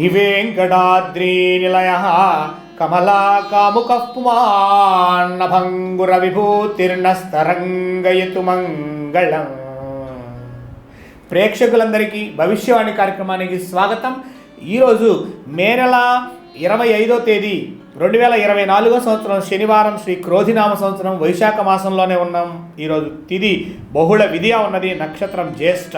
శ్రీవేంకటాద్రీనిలయ కమలా మంగళం ప్రేక్షకులందరికీ భవిష్యవాణి కార్యక్రమానికి స్వాగతం. ఈరోజు మే నెల ఇరవై ఐదో తేదీ రెండు వేల ఇరవై నాలుగో సంవత్సరం శనివారం శ్రీ క్రోధినామ సంవత్సరం వైశాఖ మాసంలోనే ఉన్నాం. ఈరోజు తిది బహుళ విధియా ఉన్నది నక్షత్రం జ్యేష్ఠ.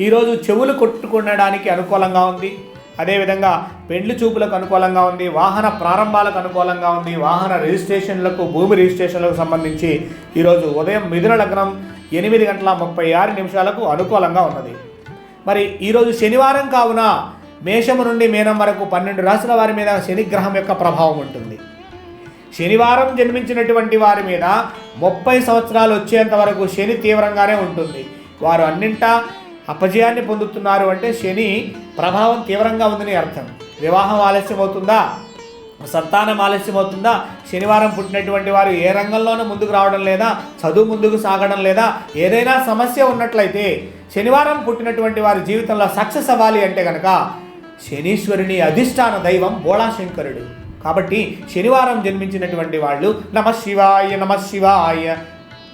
ఈరోజు చెవులు కొట్టుకునడానికి అనుకూలంగా ఉంది. అదేవిధంగా పెండ్లి చూపులకు అనుకూలంగా ఉంది. వాహన ప్రారంభాలకు అనుకూలంగా ఉంది. వాహన రిజిస్ట్రేషన్లకు భూమి రిజిస్ట్రేషన్లకు సంబంధించి ఈరోజు ఉదయం మిథున లగ్నం ఎనిమిది గంటల ముప్పై ఆరు నిమిషాలకు అనుకూలంగా ఉన్నది. మరి ఈరోజు శనివారం కావున మేషము నుండి మీనం వరకు పన్నెండు రాశుల వారి మీద శనిగ్రహం యొక్క ప్రభావం ఉంటుంది. శనివారం జన్మించినటువంటి వారి మీద ముప్పై సంవత్సరాలు వచ్చేంత వరకు శని తీవ్రంగానే ఉంటుంది. వారు అన్నింటా అపజయాన్ని పొందుతున్నారు అంటే శని ప్రభావం తీవ్రంగా ఉందని అర్థం. వివాహం ఆలస్యం అవుతుందా సంతానం ఆలస్యం అవుతుందా శనివారం పుట్టినటువంటి వారు ఏ రంగంలోనూ ముందుకు రావడం లేదా? చదువు ముందుకు సాగడం లేదా? ఏదైనా సమస్య ఉన్నట్లయితే శనివారం పుట్టినటువంటి వారి జీవితంలో సక్సెస్ అవ్వాలి అంటే కనుక శనీశ్వరుని అధిష్టాన దైవం బోళాశంకరుడు. కాబట్టి శనివారం జన్మించినటువంటి వాళ్ళు నమ శివాయ నమ శివాయ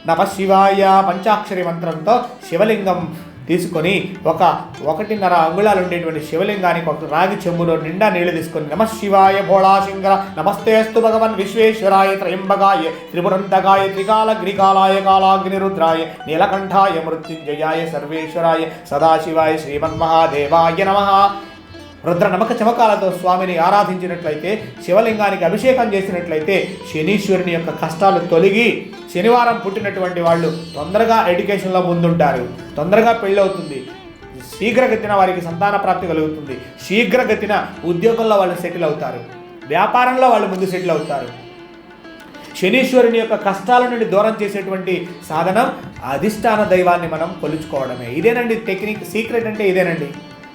నమ శివాయ పంచాక్షరి మంత్రంతో శివలింగం తీసుకొని ఒక ఒకటిన్నర అంగుళాలు ఉండేటువంటి శివలింగానికి ఒక రాగి చెంబులో నిండా నీళ్ళు తీసుకొని నమ శివాయ భోళాశంకర నమస్తేస్తు భగవన్ విశ్వేశ్వరాయ త్రయంబగాయ త్రిపురంతగాయ త్రికాల గ్రికాలాయ కాలాగ్నిరుద్రాయ నీలకంఠాయ మృత్యుంజయాయ సర్వేశ్వరాయ సదాశివాయ శ్రీమన్మహాదేవాయ నమః. రుద్ర నమక చమకాలతో స్వామిని ఆరాధించినట్లయితే శివలింగానికి అభిషేకం చేసినట్లయితే శనీశ్వరుని యొక్క కష్టాలు తొలగి శనివారం పుట్టినటువంటి వాళ్ళు తొందరగా ఎడ్యుకేషన్లో ముందుంటారు. తొందరగా పెళ్ళి అవుతుంది శీఘ్రగతిన వారికి సంతాన ప్రాప్తి కలుగుతుంది. శీఘ్రగతిన ఉద్యోగంలో వాళ్ళు సెటిల్ అవుతారు. వ్యాపారంలో వాళ్ళు ముందు సెటిల్ అవుతారు. శనీశ్వరుని యొక్క కష్టాల నుండి దూరం చేసేటువంటి సాధనం అధిష్టాన దైవాన్ని మనం కొలుచుకోవడమే. ఇదేనండి టెక్నిక్ సీక్రెట్ అంటే ఇదేనండి.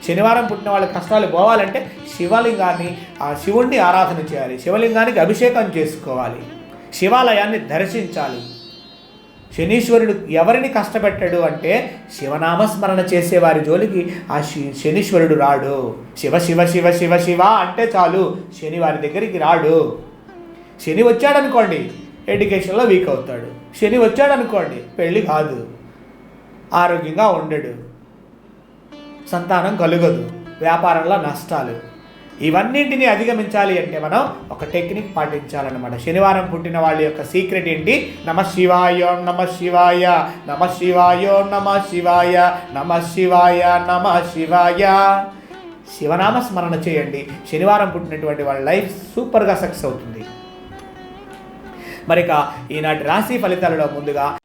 శనివారం పుట్టిన వాళ్ళ కష్టాలు పోవాలంటే శివలింగాన్ని ఆ శివుణ్ణి ఆరాధన చేయాలి. శివలింగానికి అభిషేకం చేసుకోవాలి. శివాలయాన్ని దర్శించాలి. శనీశ్వరుడు ఎవరిని కష్టపెట్టాడు అంటే శివనామస్మరణ చేసే వారి జోలికి ఆ శి శనీశ్వరుడు రాడు. శివ శివ శివ శివ శివ అంటే చాలు. శని వారి దగ్గరికి రాడు. శని వచ్చాడనుకోండి ఎడ్యుకేషన్లో వీక్ అవుతాడు. శని వచ్చాడనుకోండి పెళ్ళి కాదు. ఆరోగ్యంగా ఉండడు. సంతానం కలుగదు. వ్యాపారంలో నష్టాలు. ఇవన్నింటినీ అధిగమించాలి అంటే మనం ఒక టెక్నిక్ పాటించాలన్నమాట. శనివారం పుట్టిన వాళ్ళ యొక్క సీక్రెట్ ఏంటి? నమ శివాయ నమ శివాయ నమ శివాయో నమ శివాయ నమ శివాయ నమ శివాయ. శివనామ స్మరణ చేయండి. శనివారం పుట్టినటువంటి వాళ్ళ లైఫ్ సూపర్గా సక్సెస్ అవుతుంది. మరిక ఈనాటి రాశి ఫలితాలలో ముందుగా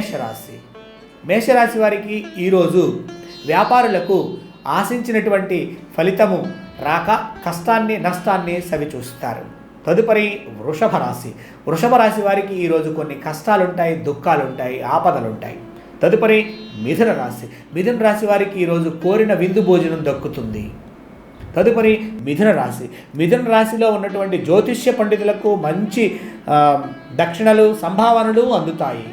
మేషరాశి. మేషరాశి వారికి ఈరోజు వ్యాపారులకు ఆశించినటువంటి ఫలితము రాక కష్టాన్ని నష్టాన్ని సవిచూస్తారు. తదుపరి వృషభ రాశి. వృషభ రాశి వారికి ఈరోజు కొన్ని కష్టాలుంటాయి దుఃఖాలుంటాయి ఆపదలుంటాయి. తదుపరి మిథున రాశి. మిథున రాశి వారికి ఈరోజు కోరిన విందు భోజనం దక్కుతుంది. తదుపరి మిథున రాశి. మిథున రాశిలో ఉన్నటువంటి జ్యోతిష్య పండితులకు మంచి దక్షిణలు సంభావనలు అందుతాయి.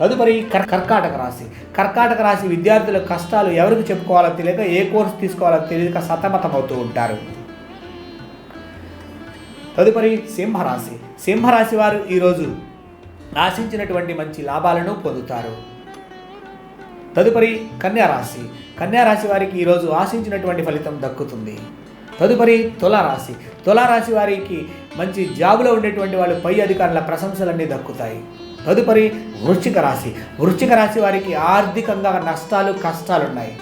తదుపరి కర్ కర్కాటక రాశి. కర్కాటక రాశి విద్యార్థుల కష్టాలు ఎవరికి చెప్పుకోవాలో తెలియక ఏ కోర్సు తీసుకోవాలో తెలియక సతమతమవుతూ ఉంటారు. తదుపరి సింహరాశి. సింహరాశి వారు ఈరోజు ఆశించినటువంటి మంచి లాభాలను పొందుతారు. తదుపరి కన్యారాశి. కన్యారాశి వారికి ఈరోజు ఆశించినటువంటి ఫలితం దక్కుతుంది. తదుపరి తులారాశి. తులారాశి వారికి మంచి జాబులో ఉండేటువంటి వాళ్ళు పై అధికారుల ప్రశంసలన్నీ దక్కుతాయి. తదుపరి వృశ్చిక రాశి. వృశ్చిక రాశి వారికి ఆర్థికంగా నష్టాలు కష్టాలు ఉన్నాయి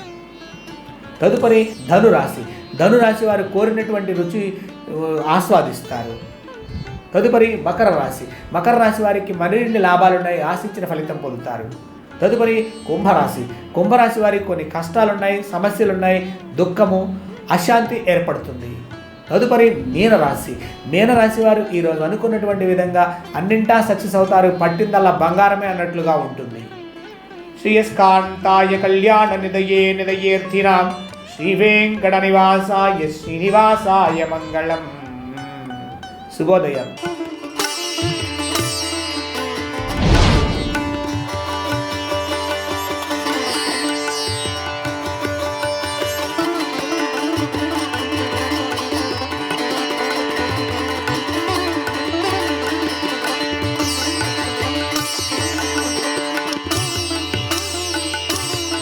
తదుపరి ధనురాశి. ధనురాశి వారు కోరినటువంటి రుచి ఆస్వాదిస్తారు. తదుపరి మకర రాశి. మకర రాశి వారికి మరిన్ని లాభాలున్నాయి ఆశించిన ఫలితం పొందుతారు. తదుపరి కుంభరాశి. కుంభరాశి వారికి కొన్ని కష్టాలున్నాయి సమస్యలున్నాయి దుఃఖము అశాంతి ఏర్పడుతుంది. తదుపరి మీనరాశి. మీనరాశి వారు ఈరోజు అనుకున్నటువంటి విధంగా అన్నింటా సక్సెస్ అవుతారు పట్టిందల్లా బంగారమే అన్నట్లుగా ఉంటుంది. శ్రీయస్కాంతాయ కళ్యాణ నిదయే నిదయేర్థినాం శ్రీ వెంకట నివాసాయ శ్రీనివాసాయ మంగళం. శుభోదయం.